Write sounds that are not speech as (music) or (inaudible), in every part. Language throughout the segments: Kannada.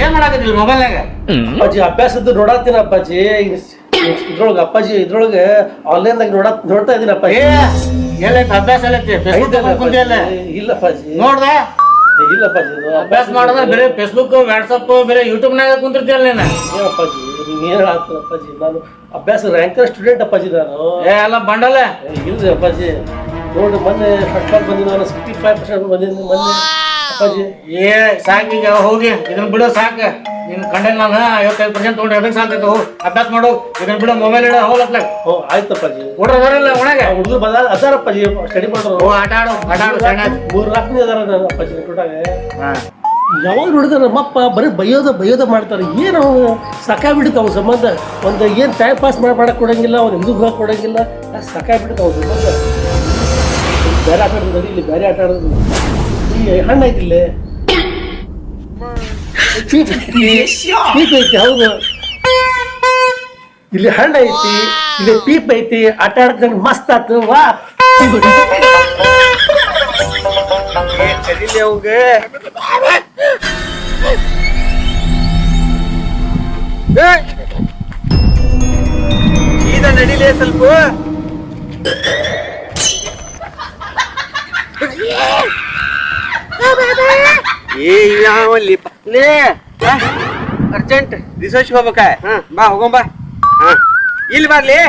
ಏನ್ ಮಾಡಾಕತ್ತಿಲ್ಲ ಮೊಬೈಲ್ನಾಗ ಅಪ್ಪಾಜಿ ಅಭ್ಯಾಸದ್ದು ನೋಡತ್ತೀನಿ ಅಪ್ಪಾಜಿ. ಇದ್ರೊಳಗೆ ಅಪ್ಪಾಜಿ ಇದ್ರೊಳಗೆ ಆನ್ಲೈನ್ದಾಗ ನೋಡ ನೋಡ್ತಾ ಇದೀನಿ ಏ ಅಪ್ಪಾಜಿ ಎಲ್ಲೈತಿ ಅಭ್ಯಾಸ ಎಲ್ಲೈತಿ ಕುಂತಿಯಲ್ಲ ಅಪ್ಪಾಜಿ. ಇಲ್ಲ ಅಪ್ಪಾಜಿ. ನೋಡ್ದ? ಏ, ಇಲ್ಲ ಅಪ್ಪಾಜಿ ಇದು ಅಭ್ಯಾಸ ಮಾಡಿದ್ರೆ ಬೇರೆ ಫೇಸ್ಬುಕ್ ವಾಟ್ಸಪ್ ಬೇರೆ ಯೂಟ್ಯೂಬ್ನಾಗ ಕುಂತಿರ್ತೀಯಲ್ಲ ನೀನು? ಏನ್ ಅಪ್ಪಾಜಿ ನೀವ್ ಏನ್ ಹೇಳ್ತೀರ ಅಪ್ಪಾಜಿ ನಾನು ಅಭ್ಯಾಸ ರ್ಯಾಂಕರ್ ಸ್ಟೂಡೆಂಟ್ ಅಪ್ಪಾಜಿ ನಾನು. ಏ ಎಲ್ಲ ಬಂಡಲ್ಲ ಏ, ಇಲ್ರಿ ಅಪ್ಪಾಜಿ. ನೋಡಿ ಮೊನ್ನೆ ಫಸ್ಟ್ ಕ್ಲಾಸ್ ಬಂದಿದ್ದು ನಾನು ಸಿಕ್ಸ್ಟಿ ಫೈವ್ ಪರ್ಸೆಂಟ್ ಬಂದಿದ್ದೀನಿ ಮೊನ್ನೆ. ಅಪ್ಪಾಜಿ ಏ ಸಾಕೀಗ ಹೋಗಿ ಇದನ್ನ ಬಿಡೋ ಸಾಕು. ನಿನ್ ಕಂಡೆ ನಾನು ಐವತ್ತೈದು ಪರ್ಸೆಂಟ್ ತೊಗೊಂಡು ಅದಕ್ಕೆ ಸಾಕೈತೆ ಹೋಗಿ ಅಭ್ಯಾಸ ಮಾಡು. ಇದನ್ನ ಬಿಡೋ ಮೊಬೈಲ್ ಇಡೋ ಹೋಗ್ಲತ್ಲಾಗ ಹೋ ಆಯ್ತಪ್ಪ ಅಪ್ಪಾಜಿ. ಹುಡ್ರ ಬರಲ್ಲ ಒಣಗ ಹುಡುಗರು ಬದಲ ಅದಾರಪ್ಪಾಜಿ ಸ್ಟಡಿ ಮಾಡೋರು ಓ ಆಟ ಆಡು ಆಟ ಆಡು ಸಣ್ಣ. ಮೂರು ರಾತ್ರಿ ಅದಾರ ಅಪ್ಪಾಜಿ ಟೋಟಾಗ ಹಾ. ಯಾವಾಗ ನೋಡಿದ್ರೆ ನಮ್ಮಪ್ಪ ಬರೀ ಬೈಯೋದ ಬೈಯೋದ ಮಾಡ್ತಾರೆ. ಏನು ಸಾಕಾಗ್ಬಿಡುತ್ತೆ ಅವ್ನ ಸಂಬಂಧ? ಒಂದು ಏನು ಟೈಮ್ ಪಾಸ್ ಮಾಡಿ ಮಾಡಕ್ಕೆ ಕೊಡಂಗಿಲ್ಲ ಅವ್ನ ಹಿಂದೂ ಹೋಗಕ್ಕೆ ಕೊಡಂಗಿಲ್ಲ. ಸಾಕಾಗ್ಬಿಡುತ್ತೆ ಅವ್ನ ಸಂಬಂಧ. ಬೇರೆ ಆಟ ಆಡೋದು ಇಲ್ಲಿ ಬೇರೆ ಆಟ ಆಡೋದು. ಹಣ್ಣು ಐತಿ ಇಲ್ಲಿ ಪೀಪ್ ಪೀಪ್ ಐತಿ ಹೌದು. ಇಲ್ಲಿ ಹಣ್ಣು ಐತಿ ಇಲ್ಲಿ ಪೀಪ್ ಐತಿ ಆಟ ಆಡ್ಕೊಂಡು ಮಸ್ತ್ ಆತು ವಾ. ಕದಿಲಿ ಅವಾಗ ಈಗ ನಡಿಲೇ ಸ್ವಲ್ಪ. ಏ ಯಾವಲ್ಲಿ ಲೇ ಅರ್ಜೆಂಟ್ ರಿಸರ್ಚ್ ಹೋಗ್ಬೇಕ ಬಾ ಹೋಗೋಣ ಬಾ ಹಾ ಇಲ್ಲಿ ಬರ್ಲಿ ಏ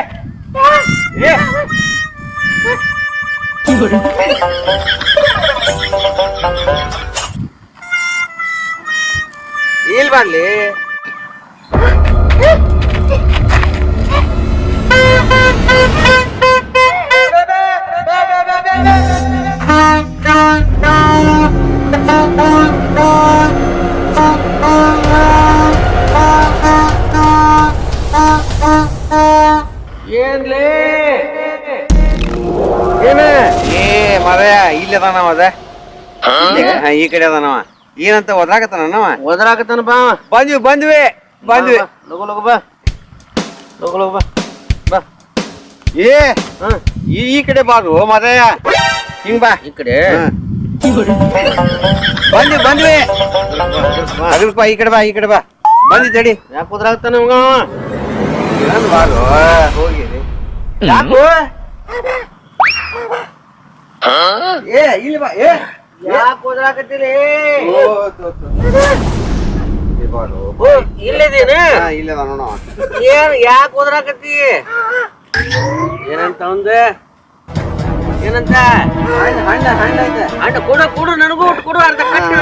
ಇಲ್ಲಿ ಬರ್ಲಿ ಏನ್ಲೇ ಅದಾನವ ಅದ? ಹಾ, ಈ ಕಡೆ ಅದಾನವ. ಏನಂತ ಒದ್ರಾಕತ್ತಾನವ ಒದರಾಕತ್ತಾನ ಬಾ ಬಂದ್ವಿ ಬಂದ್ವಿ ಬಂದ್ವಿ. ಲಗು ಲಗು ಬಾ. ಲಗು ಲಗು ಬಾ. ಬಾ. ಏ ಹಾ. ಈ ಈ ಕಡೆ ಬಾದು ಮದಯ ಹಿಂಗ ಬಾ. ಈ ಕಡೆ? ಹಾ. ಬಂದ್ವಿ ಬಂದ್ವಿ. ಬಾ ಈ ಕಡೆ ಬಾ ಈ ಕಡೆ ಬಾ. ಬಂದಿ ತಡಿ. ಯಾಕೆ ಮಗ ಏನ್ ಬಾರು ಹೋಗಿ. ಯಾಕೋ? ಏ ಇಲ್ಲಿ ಬಾ ಏ ಯಾಕೆ ಓದ್ರಾಕತ್ತೀರಿ ಓ, ತೋ, ತೋ. ಇಲ್ಲಿ ಬಾರು. ಓ ಇಲ್ಲಿದೇನ ಹಾ, ಇಲ್ಲಿ ಅದಾನ ನೋಡವ. ಏನ್ ಯಾಕೆ ಓದ್ರಾಕತ್ತಿ ಏನಂತ ಅವಂದ ಏನಂತ ಹಣ್ಣ ಹಣ್ಣ ಹಣ್ಣ ಐತೆ ಅಣ್ಣ ಕೊಡು ಕೊಡು ನನಗೂ ಒಟ್ಟು ಕೊಡು ಅರ್ಧ ಕಟ್ಟು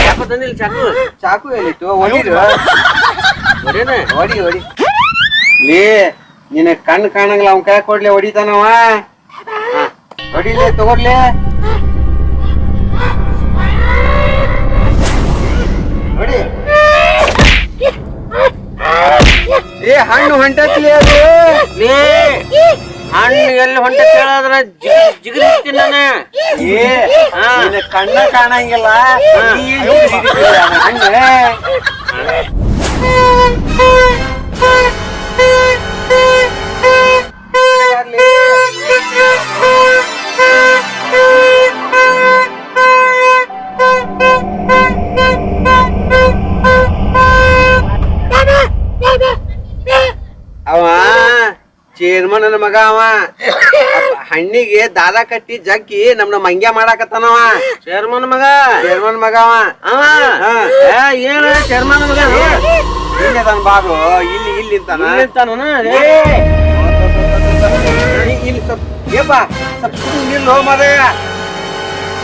ಯಾಕೆ ತಂದಿಲ್ಲ ಚಾಕು ಚಾಕು ಎಲ್ಲಿತ್ತು ಒಡಿರು ಬರೇನ ಹೊಡಿ ಹೊಡಿ ಲೇ ನಿನ್ನ ಕಣ್ಣು ಕಾಣಂಗಿಲ್ಲ ಅವ್ನ ಕೈ ಕೊಡ್ಲಿ ಹೊಡಿತಾನವ ಹಾ, ಹೊಡಿಲಿ ತಗೊಡ್ಲಿ ಹೊಡಿ. ಏ ಹಣ್ಣು ಹೊಂಟತ್ಲಿ ಅದು? ಲೇ ಹಣ್ಣು ಎಲ್ಲಿ ಹೊಂಟ ಕೇಳಾದ್ರ ಜಿಗಿ ಜಿಗಿರಿ ಏ ಹಾ. ನಿನ್ನ ಕಣ್ಣ ಕಾಣಂಗಿಲ್ಲ. ಹಣ್ಣು? (laughs) ಚೇರ್ಮನ್ ಮಗ ಅವ. (coughs) ಹಣ್ಣಿಗೆ ದಾದ ಕಟ್ಟಿ ಜಗ್ಗಿ ನಮ್ನ ಮಂಗ್ಯ ಮಾಡಾಕತ್ತಾನವ. ಚೇರ್ಮನ್ ಮಗ? ಚೇರ್ಮನ್ ಮಗ ಅವ. ಏನು ಹಾ. ಏ ಏನ ಚೇರ್ಮನ್ ಮಗ? ಇಲ್ಲಿ ಅದಾನ ಬಾಬು ಇಲ್ಲಿ ಇಲ್ಲಿ ಅಂತಾನ? ಇಲ್ಲಿಂತಾನ ಏ, ಇಲ್ಲಿ- ಸ್ವಲ್ಪ ಏಪ ಸ್ವಲ್ಪ ನಿಲ್ಲು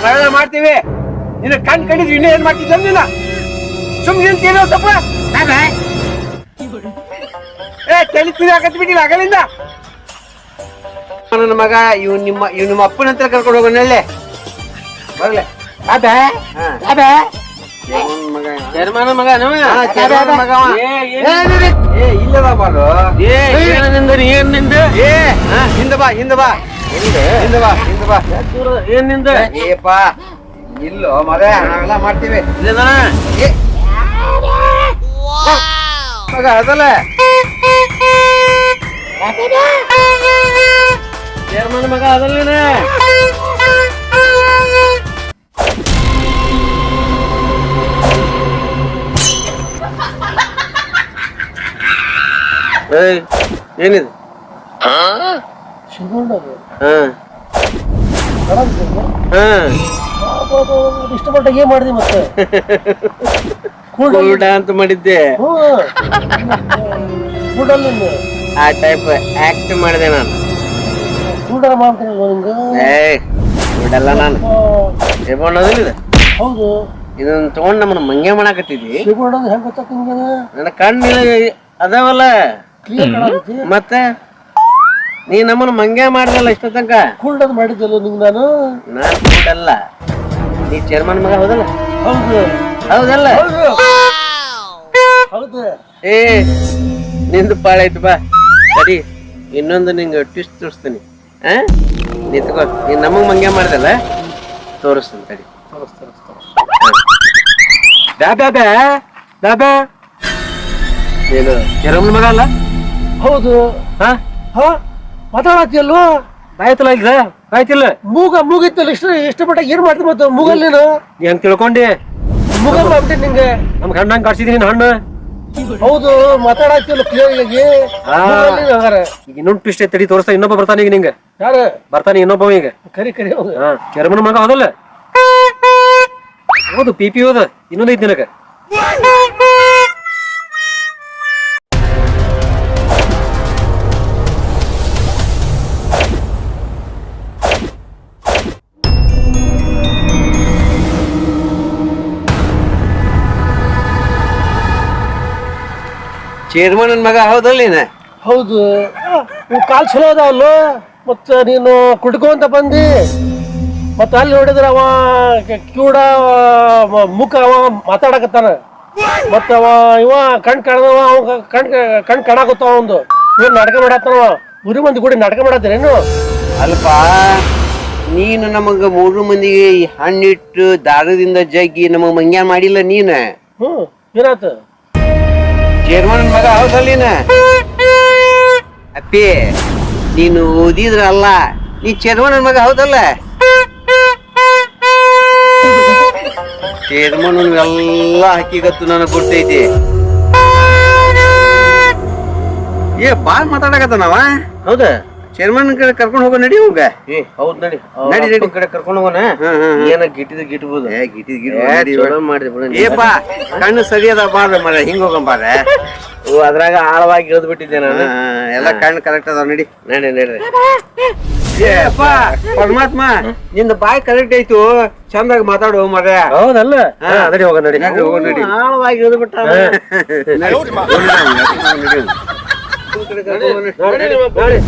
ಪ್ರಯೋಗ ಮಾಡ್ತೀವಿ. ನಿನ್ನ ಕಣ್ ಕಡಿದ್ರೆ ಇನ್ನೇ ಏನ್ ಮಾಡ್ತಿದ್ದ ನಿನ್ನ ಸುಮ್ಮನೆ ನಿಂತೇನೋ ತಪ್ಪ ಏ ತಲೆ ತಿನ್ನಾಕತ್ಬಿಟ್ಟಿಲ್ಲ ಹಾಕತ್ ಬಿಟ್ಟಿಲ್ಲ ಅಗಲಿಂದ. ನನ್ನ ಮಗ ಇವ್ ನಿಮ್ಮ ಇವ್ ನಿಮ್ಮ ಅಪ್ಪನ ಹತ್ರ ಕರ್ಕೊಂಡು ಹೋಗೋಣಲ್ಲೇ ಬರ್ಲೆ. ಅದೇ ಅದೇ ಮಗ ಇವ. ಮಗ ಮಗ. ಏ, ಇಲ್ಲದ ಏ ಏನ ನಿಂದ ಏ. ಹಿಂದ ಬಾ ಹಿಂದ ಬಾ. ಹಿಂದ? ಬಾ ಹಿಂದ ಬಾ. ಏನ್ನಿಂದ? ಏಪ ಇಲ್ಲೋ ಮಗ ನಾವೆಲ್ಲ ಮಾಡ್ತೀವಿ. ಮಗ ಅದಲ್ಲ. ಚೇರ್ಮನ್ ಮಗ ಅದಲ್ಲೇನೆ ಏನಿದು? ಇಷ್ಟಪಟ್ಟ ಏನ್ ಮಾಡಿದೆ ಮತ್ತೆ. ಕೂಡ ಅಂತ ಮಾಡಿದ್ದೆ. ಆ ಟೈಪ್ ಆಕ್ಟ್ ಮಾಡಿದೆ ನಾನು. ಏಯ್ ಕೂಡಲ್ಲ ನಾನು ಅದಿಲ್ಲ ಹೌದು. ಇದನ್ನ ತಗೊಂಡ್ ನಮ್ಮನ್ನ ಮಂಗೆ ಮಾಡಾಕತ್ತಿದ್ವಿ ಹೆಂಗ್ ಗೊತ್ತಾಗ್ತ ನಿಂಗೆ ನನ್ನ ಕಣ್ಣು ಅದಾವಲ್ಲ? ಕ್ಲಿಯರ್ ಕಾಣಾಕತ್ತಿ. ಮತ್ತೆ? ನೀ ನಮ್ಮನ್ನ ಮಂಗೆ ಮಾಡಿದಲ್ಲ ಇಷ್ಟ ತನಕ? ಕೂಡಲ್ ಮಾಡಿದ್ದಲ್ಲ ನಿಂಗೆ ನಾನು? ನಾನ್ ನೀ ಚೇರ್ಮನ್ ಮಗ ಹೌದಲ್ಲ? ಹೌದು. ಹೌದಲ್ಲ? ಹೌದು. ಏ ನಿಂದು ಪಾಳೈತು ಬಾ. ಸರಿ ಇನ್ನೊಂದು ನಿಂಗೆ ಟ್ವಿಸ್ಟ್ ತೋರಿಸ್ತೀನಿ. ಆ ನಿಂತ್ಕೋ. ನೀನ್ ನಮಗ್ ಮಂಗೆ ಮಾಡ್ದಲ್ಲ? ತೋರಿಸ್ತೀನಿ ತಡಿ. ಬ್ಯಾ ಬ್ಯಾ ಬ್ಯಾ ಬ್ಯಾ ನೀನು ಚೇರ್ಮನ್ ಮಗ ಅಲ್ಲ? ಹೌದು. ಹಾ? ಹಾ? ಮಾತಾಡತ್ತಿಯಲ್ವ ಆಯ್ತಲ್ಲ ಈಗ ಆಯ್ತಿಲ್ಲ ಮೂಗ ಮೂಗಿತ್ತಲ್ಲ ಇಷ್ಟ ಇಷ್ಟಪಟ್ಟ ಏನ್ ಮಾಡ್ತಿ ಮತ್ತು ಮೂಗಲ್ ನೀನು? ನೀ ಹಂಗ್ ತಿಳ್ಕೊಂಡಿ. ಮಾಡ್ಬಿಟ್ಟೆ ನಿಂಗೆ. ನಮ್ಗೆ ಹಣ್ಣು ಹಂಗೆ ಕಾಡ್ಸಿದೀನಿ ಹಣ್ಣು. ಹೌದು ಕ್ಲಿಯರ್ ಆಗಿ ಈಗ ಇನ್ನೊಂದು ಟ್ವಿಸ್ಟ್ ತಡಿ ತೋರಿಸ್ತಾ ಇನ್ನೊಬ್ಬ ಬರ್ತಾನೆ ಈಗ ನಿಂಗೆ. ಯಾರು? ಬರ್ತಾನೆ ಇನ್ನೊಬ್ಬ ಈಗ. ಕರಿ ಕರಿ ಹೌದು ಹಾ ಚರ್ಮನ ಮಗ ಹೌದಲ್ಲ ಹೌದು ಪಿ ಪಿ ಹೋದ ಇನ್ನೊಂದು ಐತಿ ನಿನಗೆ. ಚೇರ್ಮನ್ ಮಗ ಹೌದಲ್ಲ ಹೌದು. ಕಾಲ್ ಚಲೋ ಅದಾವಲ್ಲ ಮತ್ತ ನೀನು ಕುಡ್ಕೊಂತ ಬಂದಿ? ಮತ್ತ ಅಲ್ಲಿ ನೋಡಿದ್ರ ಅವ ಕ್ಯೂಡ ಕಿವುಡ ಅವ ಮುಖ ಅವ ಮಾತಾಡಕತ್ತಾನ. ಮತ್ತ ಅವ ಇವ ಕಣ್ ಕಾಣದವ ಅವ ಕಣ್ ಕಣ್ ಕಾಣಕತ್ತಾವ ಒಂದು ಇವ್ ನಾಟಕ ಮಾಡತ್ತಾನವ ಮೂರು ಮಂದಿ ಕೂಡಿ ನಾಟಕ ಮಾಡತ್ತೇನು ಅಲ್ಪ ನೀನು ನಮಗ ಮೂರು ಮಂದಿಗೆ ಈ ಹಣ್ಣಿಟ್ಟು ದಾರದಿಂದ ಜಗ್ಗಿ ನಮಗ್ ಮಂಗ್ಯ ಮಾಡಿಲ್ಲ ನೀನ? ಹ್ಮ್ ಏನಾತ ಚೇರ್ಮನ್ ಮಗ ಹೌದಲ್ಲಿನ ಅಪ್ಪಿ, ನೀನು ಓದಿದ್ರ ಅಲ್ಲ ನೀ ಚೇರ್ಮನ್ ಮಗ ಹೌದಲ್ಲ? ಚೇರ್ಮನ್ ಎಲ್ಲ ಹಕ್ಕಿಗತ್ತು ನನಗೆ ಗೊತ್ತೈತಿ ಏ, ಬಾಳ್ ಮಾತಾಡಕತ್ತಾನವ? ಹೌದಾ? ಚೇರ್ಮನ್ ಕಡೆ ಕರ್ಕೊಂಡು ಹೋಗೋ ನಡಿ ಹೋಗ. ಏ ಹೌದ್ ನಡಿ. ನಡಿ, ನಡಿ. ಕಡೆ ಕರ್ಕೊಂಡು ಹೋಗೋಣ. ಏನ ಗಿಟ್ಟಿದ ಗಿಟ್ಬೋದು. ಏ ಗಿಟಿ ಮಾಡಿದೆ ಬಿಡು. ಏಪಾ ಕಣ್ಣು ಸರಿಯದ ಬಾರ ಮರ ಹಿಂಗ ಹೋಗಂಬಾರ ಓ, ಅದ್ರಾಗ ಆಳವಾಗಿ ಇಳಿದ್ ಬಿಟ್ಟಿದ್ದೆ ನಾನು. ಎಲ್ಲ ಕಣ್ಣು ಕರೆಕ್ಟ್ ಅದಾವ ನಡಿ. ನಡಿ ನಡ್ರಿ ಏಪ್ಪ ಪರಮಾತ್ಮ ನಿಂದ ಬಾಯ್ ಕರೆಕ್ಟ್ ಐತು. ಚಂದಾಗಿ ಮಾತಾಡು ಮರ ಹೌದಲ್ಲ? ನಡಿ ಹೋಗೋಣ ನಡಿ. ನಡಿ, ಹೋಗೋಣ ನಡಿ. ಆಳವಾಗಿ ಇಳಿದು ಬಿಟ್ಟ ಅವ. ನಡಿ. ನಡಿ, ನಡಿ.